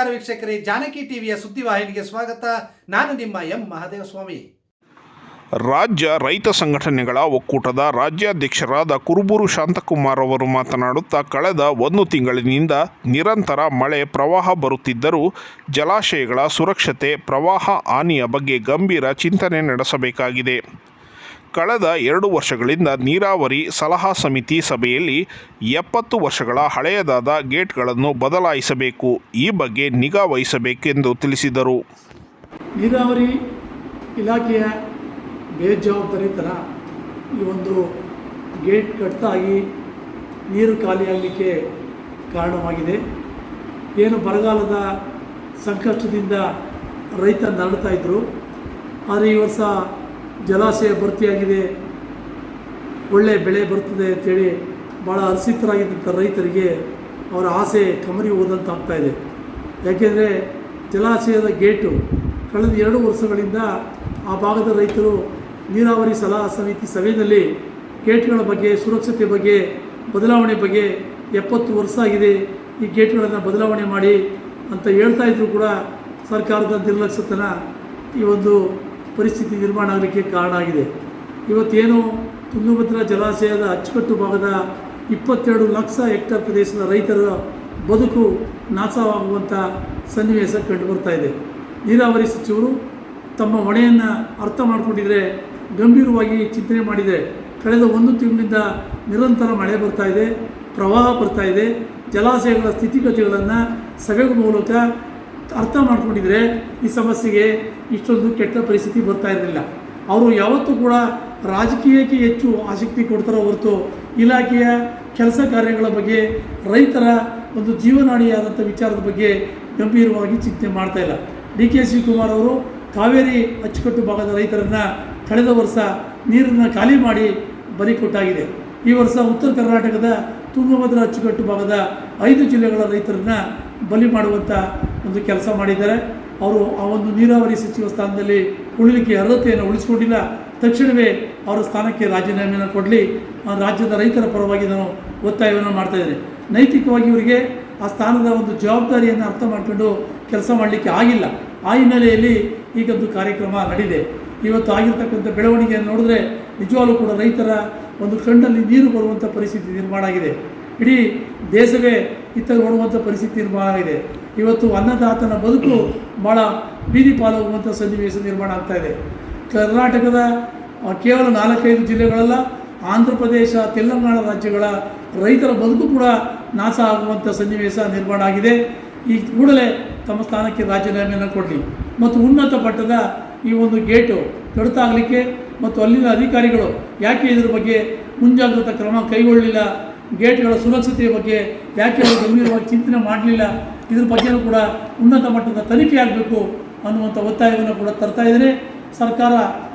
ನಮಸ್ಕಾರ ವೀಕ್ಷಕರೇ, ಜಾನಕಿ ಟಿವಿಯ ಸುದ್ದಿವಾಹಿನಿಗೆ ಸ್ವಾಗತ. ನಾನು ನಿಮ್ಮ ಎಂ ಮಹದೇವಸ್ವಾಮಿ. ರಾಜ್ಯ ರೈತ ಸಂಘಟನೆಗಳ ಒಕ್ಕೂಟದ ರಾಜ್ಯಾಧ್ಯಕ್ಷರಾದ ಕುರುಬೂರು ಶಾಂತಕುಮಾರ್ ಅವರು ಮಾತನಾಡುತ್ತಾ, ಕಳೆದ ಒಂದು ತಿಂಗಳಿನಿಂದ ನಿರಂತರ ಮಳೆ ಪ್ರವಾಹ ಬರುತ್ತಿದ್ದರೂ, ಜಲಾಶಯಗಳ ಸುರಕ್ಷತೆ, ಪ್ರವಾಹ ಹಾನಿಯ ಬಗ್ಗೆ ಗಂಭೀರ ಚಿಂತನೆ ನಡೆಸಬೇಕಾಗಿದೆ. ಕಳೆದ ಎರಡು ವರ್ಷಗಳಿಂದ ನೀರಾವರಿ ಸಲಹಾ ಸಮಿತಿ ಸಭೆಯಲ್ಲಿ ಎಪ್ಪತ್ತು ವರ್ಷಗಳ ಹಳೆಯದಾದ ಗೇಟ್ಗಳನ್ನು ಬದಲಾಯಿಸಬೇಕು, ಈ ಬಗ್ಗೆ ನಿಗಾ ವಹಿಸಬೇಕೆಂದು ತಿಳಿಸಿದರು. ನೀರಾವರಿ ಇಲಾಖೆಯ ಬೇಜವಾಬ್ದಾರಿ ಥರ ಈ ಒಂದು ಗೇಟ್ ಕಟ್ಟಾಗಿ ನೀರು ಖಾಲಿಯಾಗಲಿಕ್ಕೆ ಕಾರಣವಾಗಿದೆ. ಏನು ಬರಗಾಲದ ಸಂಕಷ್ಟದಿಂದ ರೈತ ನರಳ್ತಾ ಇದ್ದರು ಆದರೆ ಈ ವರ್ಷ ಜಲಾಶಯ ಭರ್ತಿಯಾಗಿದೆ. ಒಳ್ಳೆಯ ಬೆಳೆ ಬರ್ತದೆ ಅಂತೇಳಿ ಭಾಳ ಹರ್ಷಿತರಾಗಿದ್ದಂಥ ರೈತರಿಗೆ ಅವರ ಆಸೆ ಕಮರಿ ಹೋದಂತ ಆಗ್ತಾ ಇದೆ. ಯಾಕೆಂದರೆ ಜಲಾಶಯದ ಗೇಟು ಕಳೆದ ಎರಡು ವರ್ಷಗಳಿಂದ ಆ ಭಾಗದ ರೈತರು ನೀರಾವರಿ ಸಲಹಾ ಸಮಿತಿ ಸಭೆಯಲ್ಲಿ ಗೇಟ್ಗಳ ಬಗ್ಗೆ, ಸುರಕ್ಷತೆ ಬಗ್ಗೆ, ಬದಲಾವಣೆ ಬಗ್ಗೆ ಎಪ್ಪತ್ತು ವರ್ಷ ಆಗಿದೆ. ಈ ಗೇಟ್ಗಳನ್ನು ಬದಲಾವಣೆ ಮಾಡಿ ಅಂತ ಹೇಳ್ತಾ ಇದ್ರು ಕೂಡ ಸರ್ಕಾರದ ನಿರ್ಲಕ್ಷ್ಯತನ ಈ ಒಂದು ಪರಿಸ್ಥಿತಿ ನಿರ್ಮಾಣ ಆಗಲಿಕ್ಕೆ ಕಾರಣ ಆಗಿದೆ. ಇವತ್ತೇನು ತುಂಗಭದ್ರಾ ಜಲಾಶಯದ ಅಚ್ಚುಕಟ್ಟು ಭಾಗದ ಇಪ್ಪತ್ತೆರಡು ಲಕ್ಷ ಹೆಕ್ಟರ್ ಪ್ರದೇಶದ ರೈತರ ಬದುಕು ನಾಶವಾಗುವಂಥ ಸನ್ನಿವೇಶ ಕಂಡುಬರ್ತಾ ಇದೆ. ನೀರಾವರಿ ಸಚಿವರು ತಮ್ಮ ಹೊಣೆಯನ್ನು ಅರ್ಥ ಮಾಡಿಕೊಂಡಿದ್ರೆ, ಗಂಭೀರವಾಗಿ ಚಿಂತನೆ ಮಾಡಿದರೆ ಕಳೆದ ಒಂದು ತಿಂಗಳಿಂದ ನಿರಂತರ ಮಳೆ ಬರ್ತಾ ಇದೆ, ಪ್ರವಾಹ ಬರ್ತಾ ಇದೆ, ಜಲಾಶಯಗಳ ಸ್ಥಿತಿಗತಿಗಳನ್ನು ಸಭೆಗಳ ಮೂಲಕ ಅರ್ಥ ಮಾಡ್ಕೊಂಡಿದ್ರೆ ಈ ಸಮಸ್ಯೆಗೆ ಇಷ್ಟೊಂದು ಕೆಟ್ಟ ಪರಿಸ್ಥಿತಿ ಬರ್ತಾ ಇರಲಿಲ್ಲ. ಅವರು ಯಾವತ್ತೂ ಕೂಡ ರಾಜಕೀಯಕ್ಕೆ ಹೆಚ್ಚು ಆಸಕ್ತಿ ಕೊಡ್ತಾರೋ ಹೊರತು ಇಲಾಖೆಯ ಕೆಲಸ ಕಾರ್ಯಗಳ ಬಗ್ಗೆ ರೈತರ ಒಂದು ಜೀವನಾಡಿಯಾದಂಥ ವಿಚಾರದ ಬಗ್ಗೆ ಗಂಭೀರವಾಗಿ ಚಿಂತೆ ಮಾಡ್ತಾ ಇಲ್ಲ. ಡಿ ಕೆ ಶಿವಕುಮಾರ್ ಅವರು ಕಾವೇರಿ ಅಚ್ಚುಕಟ್ಟು ಭಾಗದ ರೈತರನ್ನು ಕಳೆದ ವರ್ಷ ನೀರನ್ನು ಖಾಲಿ ಮಾಡಿ ಬಲಿ ಕೊಟ್ಟಾಗಿದೆ. ಈ ವರ್ಷ ಉತ್ತರ ಕರ್ನಾಟಕದ ತುಂಗಭದ್ರಾ ಅಚ್ಚುಕಟ್ಟು ಭಾಗದ ಐದು ಜಿಲ್ಲೆಗಳ ರೈತರನ್ನು ಬಲಿ ಮಾಡುವಂಥ ಒಂದು ಕೆಲಸ ಮಾಡಿದ್ದಾರೆ. ಅವರು ಆ ಒಂದು ನೀರಾವರಿ ಸಚಿವ ಸ್ಥಾನದಲ್ಲಿ ಉಳಿಲಿಕ್ಕೆ ಅರ್ಹತೆಯನ್ನು ಉಳಿಸಿಕೊಂಡಿಲ್ಲ. ತಕ್ಷಣವೇ ಅವರ ಸ್ಥಾನಕ್ಕೆ ರಾಜೀನಾಮೆಯನ್ನು ಕೊಡಲಿ. ರಾಜ್ಯದ ರೈತರ ಪರವಾಗಿ ನಾನು ಒತ್ತಾಯವನ್ನು ಮಾಡ್ತಾ ನೈತಿಕವಾಗಿ ಇವರಿಗೆ ಆ ಸ್ಥಾನದ ಒಂದು ಜವಾಬ್ದಾರಿಯನ್ನು ಅರ್ಥ ಮಾಡಿಕೊಂಡು ಕೆಲಸ ಮಾಡಲಿಕ್ಕೆ ಆಗಿಲ್ಲ. ಆ ಹಿನ್ನೆಲೆಯಲ್ಲಿ ಈಗೊಂದು ಕಾರ್ಯಕ್ರಮ ನಡೆದಿದೆ ಇವತ್ತು ಆಗಿರ್ತಕ್ಕಂಥ ಬೆಳವಣಿಗೆಯನ್ನು ನೋಡಿದ್ರೆ ನಿಜವಾಗಲೂ ಕೂಡ ರೈತರ ಒಂದು ಕಣ್ಣಲ್ಲಿ ನೀರು ಬರುವಂಥ ಪರಿಸ್ಥಿತಿ ನಿರ್ಮಾಣ ಆಗಿದೆ. ಇಡೀ ದೇಶವೇ ಇತ್ತ ನೋಡುವಂಥ ಪರಿಸ್ಥಿತಿ ನಿರ್ಮಾಣ ಆಗಿದೆ. ಇವತ್ತು ಅನ್ನದಾತನ ಬದುಕು ಭಾಳ ಬೀದಿ ಪಾಲಾಗುವಂಥ ಸನ್ನಿವೇಶ ನಿರ್ಮಾಣ ಆಗ್ತಾ ಇದೆ. ಕರ್ನಾಟಕದ ಕೇವಲ ನಾಲ್ಕೈದು ಜಿಲ್ಲೆಗಳಲ್ಲ, ಆಂಧ್ರ ಪ್ರದೇಶ, ತೆಲಂಗಾಣ ರಾಜ್ಯಗಳ ರೈತರ ಬದುಕು ಕೂಡ ನಾಶ ಆಗುವಂಥ ಸನ್ನಿವೇಶ ನಿರ್ಮಾಣ ಆಗಿದೆ. ಈ ಕೂಡಲೇ ತಮ್ಮ ಸ್ಥಾನಕ್ಕೆ ರಾಜೀನಾಮೆಯನ್ನು ಕೊಡಲಿ. ಮತ್ತು ಉನ್ನತ ಮಟ್ಟದ ಈ ಒಂದು ಗೇಟು ಕಡಿತಾಗಲಿಕ್ಕೆ ಮತ್ತು ಅಲ್ಲಿನ ಅಧಿಕಾರಿಗಳು ಯಾಕೆ ಇದರ ಬಗ್ಗೆ ಮುಂಜಾಗ್ರತಾ ಕ್ರಮ ಕೈಗೊಳ್ಳಲಿಲ್ಲ, ಗೇಟ್ಗಳ ಸುರಕ್ಷತೆಯ ಬಗ್ಗೆ ಯಾಕೆ ಗಂಭೀರವಾಗಿ ಚಿಂತನೆ ಮಾಡಲಿಲ್ಲ ಇದ್ರ ಬಗ್ಗೆಯೂ ಕೂಡ ಉನ್ನತ ಮಟ್ಟದ ತನಿಖೆ ಆಗಬೇಕು ಅನ್ನುವಂಥ ಒತ್ತಾಯವನ್ನು ಕೂಡ ತರ್ತಾ ಇದ್ದೇನೆ. ಸರ್ಕಾರ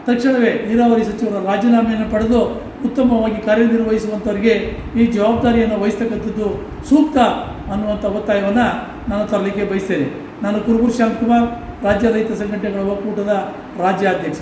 ತಕ್ಷಣವೇ ನೀರಾವರಿ ಸಚಿವರ ರಾಜೀನಾಮೆಯನ್ನು ಪಡೆದು ಉತ್ತಮವಾಗಿ ಕಾರ್ಯನಿರ್ವಹಿಸುವಂಥವರಿಗೆ ಈ ಜವಾಬ್ದಾರಿಯನ್ನು ವಹಿಸ್ತಕ್ಕಂಥದ್ದು ಸೂಕ್ತ ಅನ್ನುವಂಥ ಒತ್ತಾಯವನ್ನು ನಾನು ತರಲಿಕ್ಕೆ ಬಯಸ್ತೇನೆ. ನಾನು ಕುರುಬೂರು ಶಾಂತಕುಮಾರ್ ರಾಜ್ಯ ರೈತ ಸಂಘಟನೆಗಳ ಒಕ್ಕೂಟದ ರಾಜ್ಯಾಧ್ಯಕ್ಷ.